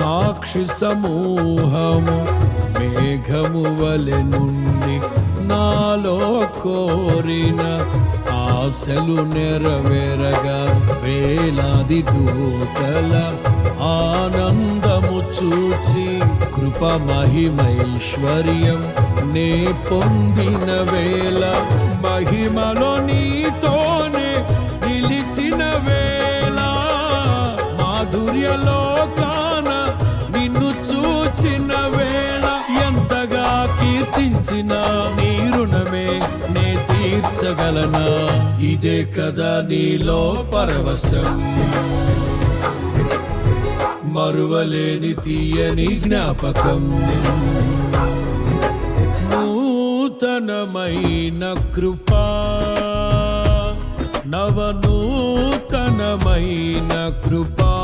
సాక్షి సమూహము మేఘము వలె నుండి నాలో కోరిన ఆశలు నెరవేరగా వేలాది దూతల ఆనందము చూచి కృప మహిమైశ్వర్యం నే పొందిన వేళ మహిమలో నీతోనే నిలిచిన వేళ మాధుర్యలోకా కీర్తించిన నీ రుణమే నే తీర్చగలనా? ఇదే కదా నీలో పరవశం. మరువలేని తీయని జ్ఞాపకం. నూతనమైన కృపా. నవనూతనమైన కృపా.